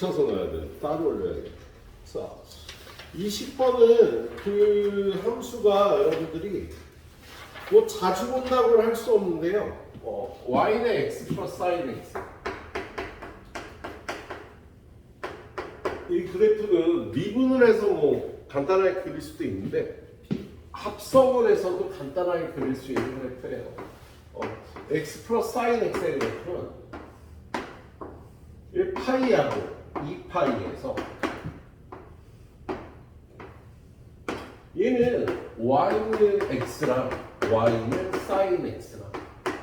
붙여서 넣어야 돼. 따로 올려야겠다. 자, 20번은 그 함수가 여러분들이 뭐 자주 본다고는 할수 없는데요. 어, y는 x 플러스 sin x. 이 그래프는 미분을 해서 뭐 간단하게 그릴 수도 있는데 합성을 해서도 간단하게 그릴 수 있는 그래프예요. 어, x 플러스 sin x의 그래프는 1파이하고 2파이에서 얘는 y는 x랑 y는 sin x랑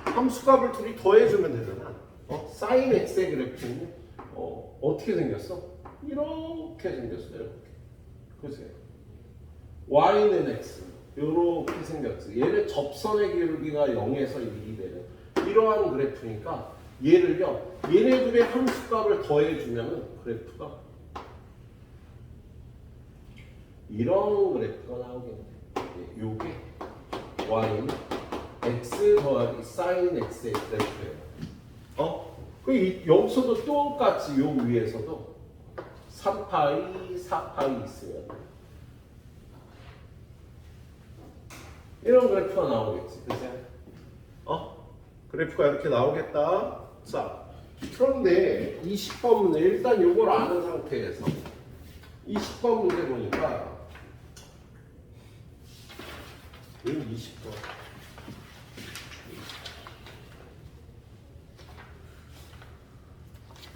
함수값을 둘이 더해주면 되잖아. 어? sin x의 그래프는 어, 어떻게 생겼어? 이렇게 생겼어. 이렇게. 보세요. y는 x 이렇게 생겼어. 얘는 접선의 기울기가 0에서 1이 되는 이러한 그래프니까 얘를요. 얘네들의 함수값을 더해주면 그래프가 이런 그래프가 나오겠네. 예, 요게 y는 x 더하기 sin x의 그래프예요. 어? 그 이- 여기서도 똑같이 요 위에서도 3파이, 4파이 있으면 이런 그래프가 나오겠지, 그죠? 어? 그래프가 이렇게 나오겠다. 자, 그런데 20번 문제 일단 요걸 아는 상태에서 20번 문제 보니까 여기 20번.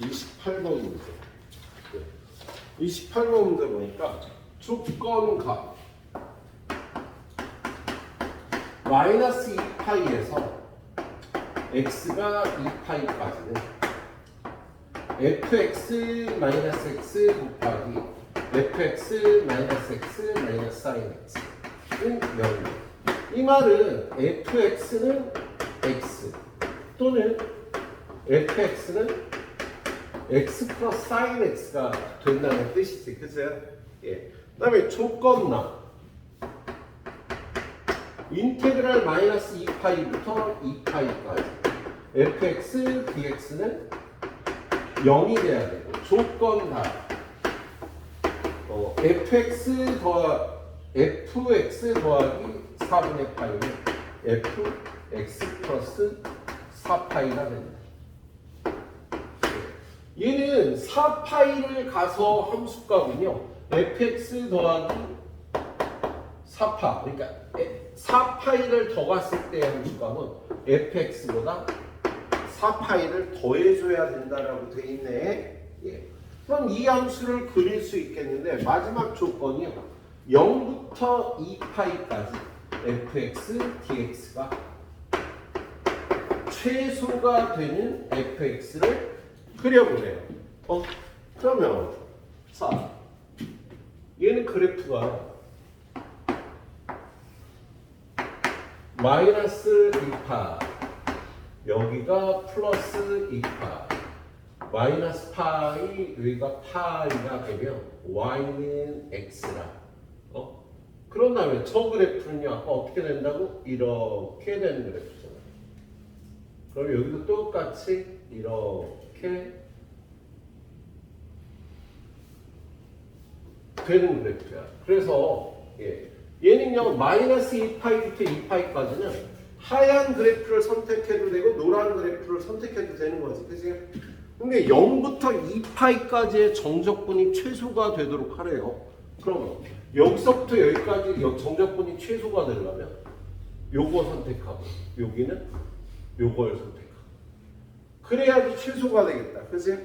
28번 문제. 네. 28번 문제 보니까 조건가 마이너스 2파이에서 x가 2파이까지는 fx 마이너스 x 곱하기 fx 마이너스 x 마이너스 sin x는 0. 이 말은 fx는 x 또는 fx는 x 플러스 sin x가 된다는 뜻이지, 그죠? 예. 그 다음에 조건나 인테그랄 마이너스 2파이부터 2파이까지 fx dx는 0이 돼야 되고 조건 다 어, fx 더하 fx 더하기 4분의 파이는 fx 플러스 4파이가 됩니다. 얘는 4파이를 가서 함수값은요 fx 더하기 4파 그러니까 4파이를 더 갔을 때 함수값은 fx보다 4파이를 더해줘야 된다라고 돼 있네 예. 그럼 이 함수를 그릴 수 있겠는데 마지막 조건이요 0부터 2파이까지 fx dx가 최소가 되는 fx를 그려보래요. 어? 그러면 자 얘는 그래프가 마이너스 2파 여기가 플러스 2파 마이너스 파이 여기가 파이가 되면 y는 x라 어? 그런 다음에 저 그래프는요 어떻게 된다고? 이렇게 되는 그래프잖아 그럼 여기도 똑같이 이렇게 되는 그래프야. 그래서 예, 얘는요 마이너스 2파이부터 2파이까지는 하얀 그래프를 선택해도 되고 노란 그래프를 선택해도 되는 거지, 그지? 근데 0부터 2파이까지의 정적분이 최소가 되도록 하래요. 그러면 여기서부터 여기까지 여- 정적분이 최소가 되려면 요거 선택하고 여기는 요걸 선택하고 그래야지 최소가 되겠다. 그지?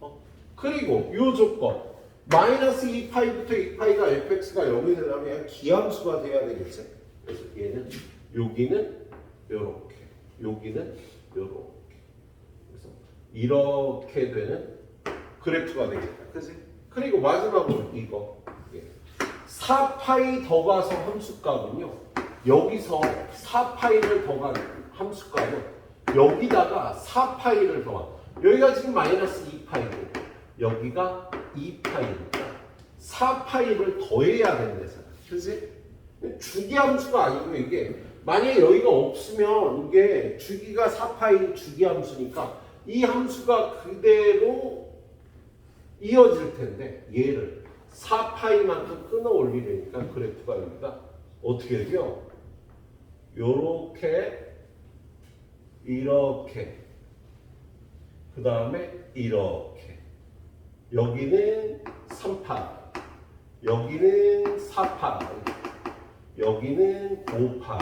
어? 그리고 요 조건 마이너스 2파이부터 2파이가 fx가 0이 되려면 기함수가 돼야 되겠지. 그래서 얘는 여기는 요렇게 여기는 요렇게 그래서 이렇게 되는 그래프가 되겠다. 그지? 그리고 마지막으로 이거 예. 4파이 더 가서 함수값은요 여기서 4파이를 더간 함수값은 여기다가 4파이를 더한 여기가 지금 마이너스 2파이고 여기가 2파이니까 4파이를 더해야 된대잖아 그지? 주기함수가 아니고 이게 만약에 여기가 없으면 이게 주기가 4파이 주기 함수니까 이 함수가 그대로 이어질 텐데 얘를 4파이만큼 끊어 올리려니까 그래프가 여기가 어떻게 되죠? 요렇게 이렇게. 그 다음에 이렇게. 여기는 3파 여기는 4파 여기는 5파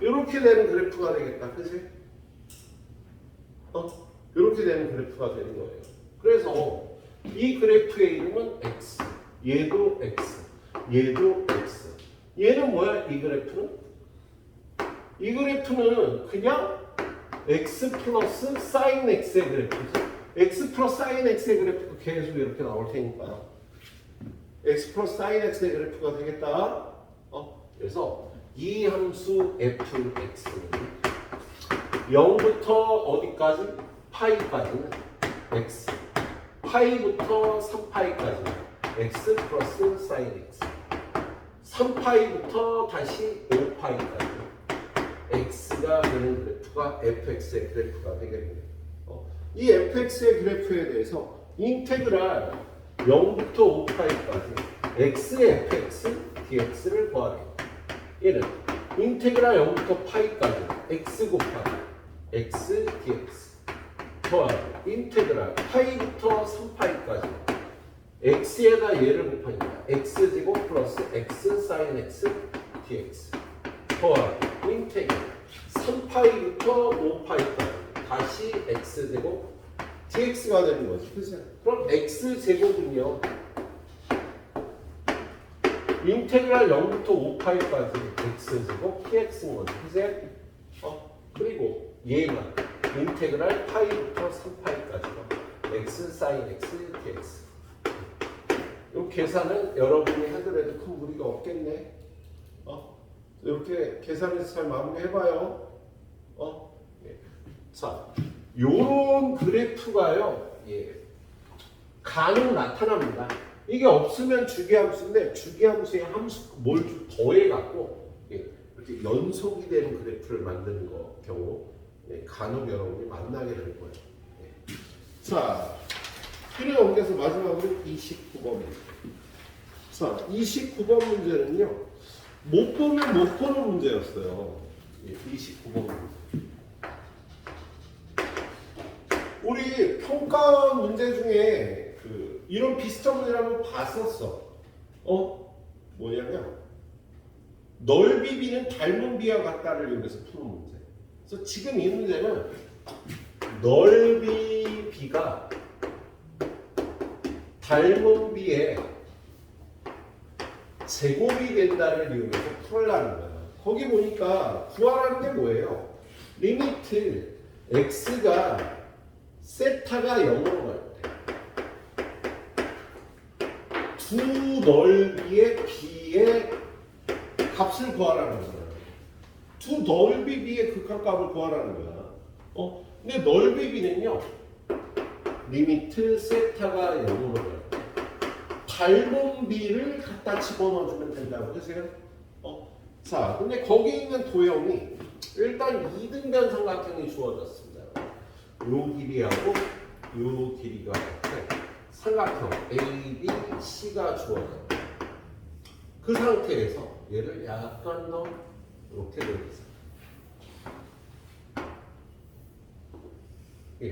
이렇게 되는 그래프가 되겠다 그치? 어? 이렇게 되는 그래프가 되는 거예요 그래서 이 그래프의 이름은 x 얘도 x 얘도 x 얘는 뭐야 이 그래프는? 이 그래프는 그냥 x 플러스 사인 x의 그래프죠. x 플러스 사인 x의 그래프가 계속 이렇게 나올 테니까 x 플러스 사인 x의 그래프가 되겠다. 그래서 이 함수 fx는 0부터 어디까지? 파이까지는 x 파이부터 3파이까지는 x 플러스 사인 x 3파이부터 다시 5파이까지 x가 되는 그래프가 fx의 그래프가 되겠네요. 어, 이 fx의 그래프에 대해서 인테그랄 0부터 5파이까지 x의 fx dx를 구하겠다. 1은 인테그랄 0부터 파이까지 x 곱하기 x dx 더하기 인테그랄 파이부터 3파이까지 x에다 얘를 곱하니까 x제곱 플러스 x 사인 x dx 더하기 인테그랄 3파이부터 5파이까지 다시 x제곱 dx가 되는 거지. 그죠? 그럼 x제곱은요. 인테그랄 0부터 5파이까지 x제곱 px인 거지 그죠? 어? 그리고 얘만 인테그랄 파이부터 3파이까지가 x 사인 x dx 이 계산은 여러분이 하더라도 큰 무리가 없겠네 어? 이렇게 계산해서 잘 마무리해봐요. 어? 예. 자, 요런 그래프가요. 예. 간혹 나타납니다. 이게 없으면 주기함수인데 주기함수의 함수 뭘 더해 갖고 예. 이렇게 연속이 되는 그래프를 만드는 거 경우 예. 간혹 여러분이 만나게 될 거예요. 예. 자, 필요 옮겨서 마지막으로 29번입니다. 자, 29번 문제는요. 못 보면 못 보는 문제였어요. 예, 29번. 우리 평가 문제 중에 그 이런 비슷한 문제를 한번 봤었어. 어? 뭐냐면 넓이 비는 닮은 비와 같다를 이용해서 푸는 문제. 그래서 지금 이 문제는 넓이 비가 닮은 비에 제곱이 된다를 이용해서 풀라는 거야. 거기 보니까 구하라는 게 뭐예요? 리미트 x가 세타가 0으로 갈때 두 넓이의 b의 값을 구하라는 거야. 두 넓이 b의 극한값을 구하라는 거야. 어? 근데 넓이 b는요. 리미트 세타가 0으로 갈 때. 닮은 비를 갖다 집어넣어주면 된다고 하세요. 어? 자, 근데 거기 있는 도형이 일단 이등변 삼각형이 주어졌습니다. 요 길이하고 요 길이가 같은 삼각형 A, B, C가 주어졌다. 그 상태에서 얘를 약간 더 이렇게 돌리세요. 예.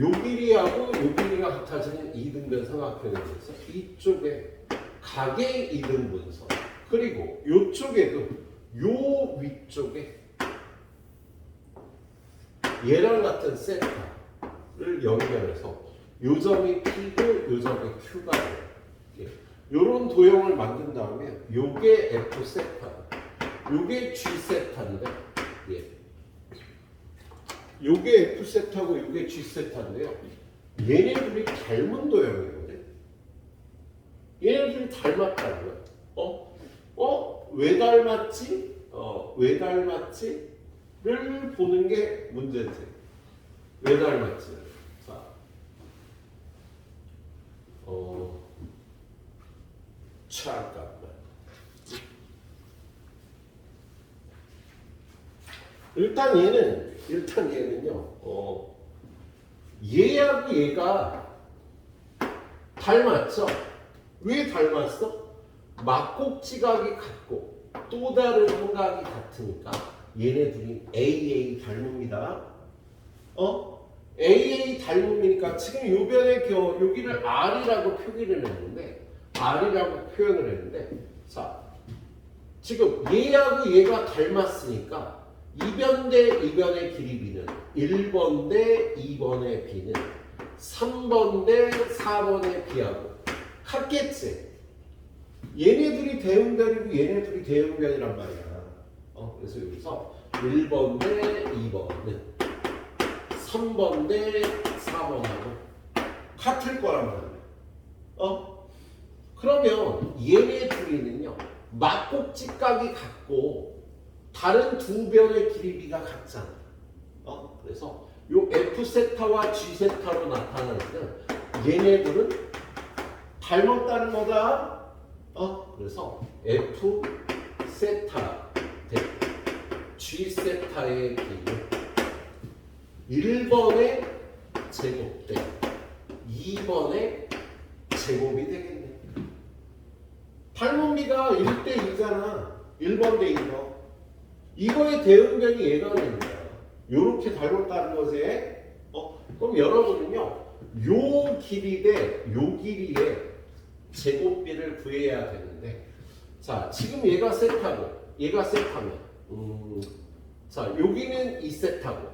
요 길이하고 요 길이가 같아지는 이등변 삼각형에 대해서 이쪽에 각의 이등분선 그리고 요쪽에도 요 위쪽에 얘랑 같은 세타 를 연결해서 요 점이 P고 요 점이 Q가 돼요. 예. 요런 도형을 만든 다음에 요게 F 세타, 요게 G 세타인데 예. 요게 F 세타고 요게 G 세타인데요. 얘네들이 닮은 도형이거든. 얘네들이 닮았다는 거야. 어? 어? 왜 닮았지? 어, 왜 닮았지? 를 보는 게 문제지. 왜 닮았지? 자. 어. 잠깐만. 일단 얘는 일단 얘는요. 어 얘하고 얘가 닮았죠? 왜 닮았어? 막곡지각이 같고 또 다른 한각이 같으니까 얘네들이 AA 닮습니다. 어? AA 닮음이니까 지금 요 변의 겨 여기를 R이라고 표기를 했는데 R이라고 표현을 했는데 자 지금 얘하고 얘가 닮았으니까 이변 대 이변의 길이 B는 1번 대 2번의 B는 3번 대 4번의 B하고 같겠지. 얘네들이 대응변이고 얘네들이 대응변이란 말이야. 어, 그래서 여기서 1번 대 2번은 3번 대 4번하고 같을 거란 말이야. 어? 그러면 얘네 둘이는요 막곡지각이 같고 다른 두 변의 길이비가 같잖아. 어? 그래서 요 F 세타와 G 세타로 나타나는 얘네들은 닮았다는 거다. 어? 그래서 F 세타 대 G 세타의 비는 1번의 제곱 대 2번의 제곱이 되겠네. 닮은비가 1대 2잖아. 1번 대 2번. 이거의 대응변이 얘가 되는. 요렇게 닮았다는 것에 어? 그럼 여러분은요. 요 길이 대 요 길이의 제곱비를 구해야 되는데 자 지금 얘가 세타고 얘가 세타면 음, 자 여기는 2세타고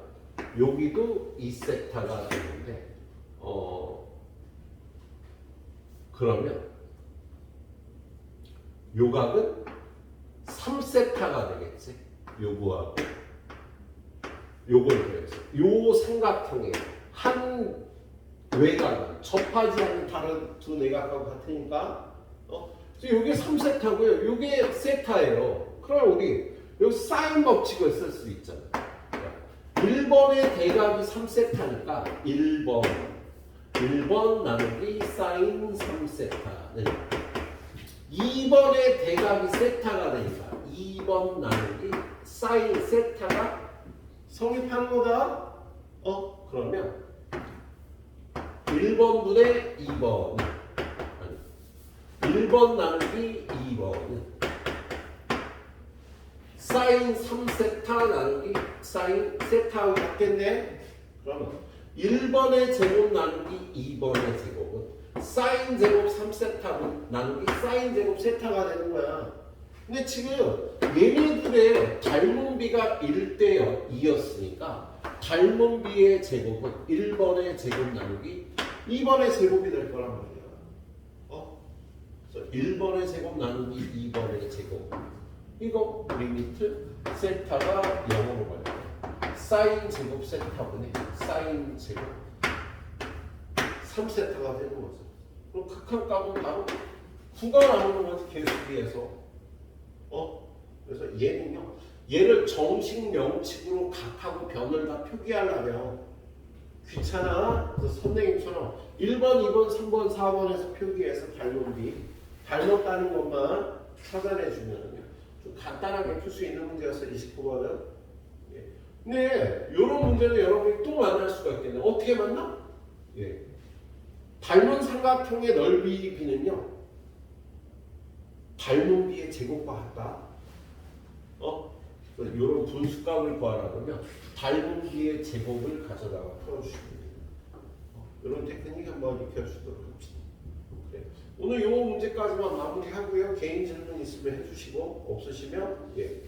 여기도 2세타가 되는데 어 그러면 요각은 3세타가 되겠지 요거하고. 요걸 그래서 요. 삼각형의 한 외곽은 접하지 않는 다른 두 내각하고 같으니까 어? 요게 3세타고요. 요게 세타예요. 그럼 우리 여기 사인 법칙을 쓸 수 있잖아요 1번의 대각이 3세타니까 1번 1번 나누기 사인 3세타는 2번의 대각이 세타가 되니까 2번 나누기 사인 세타가 성립하는 거다. 어? 그러면 1번분의 2번 아니 1번 나누기 2번은 사인 3세타 나누기 사인 세타하고 같겠네. 그러면 1번의 제곱 나누기 2번의 제곱은 사인 제곱 3세타분 나누기 사인 제곱 세타가 되는 거야. 근데 지금 얘네들의 닮은 비가 1대 2였으니까 닮은 비의 제곱은 1번의 제곱 나누기 2번의 제곱이 될 거란 말이야. 어? 그래서 1번의 제곱 나누기 2번의 제곱. 이거 리미트 세타가 0으로 가요. 사인 제곱 세타분의 사인 제곱 3세타가 되는 거죠. 그럼 극한 값은 바로 9가 나오는 거지 계수비에서. 어? 그래서 얘는요. 얘를 정식 명칭으로 각하고 변을 다 표기하려면 귀찮아. 그래서 선생님처럼 1번, 2번, 3번, 4번에서 표기해서 닮은 비 닮았다는 것만 찾아내 주면은요. 좀 간단하게 풀 수 있는 문제였어 29번은. 예. 근데 이런 문제는 여러분이 또 만날 수가 있겠네. 어떻게 만나? 예. 닮은 삼각형의 넓이 비는요. 닮은 비의 제곱과 같다. 어? 이런 분수값을 구하라 그러면 닮은 비의 제곱을 가져다가 풀어주시면 됩니다. 어, 이런 테크닉 한번 익혀주도록 합시다. 그래. 오늘 요 문제까지만 마무리하고요. 개인 질문 있으면 해주시고 없으시면 예.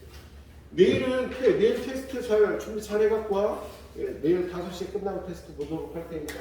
내일은 네, 내일 테스트 잘 준비 잘 해갖고 와. 예, 내일 5시에 끝나고 테스트 보도록 할 테니까.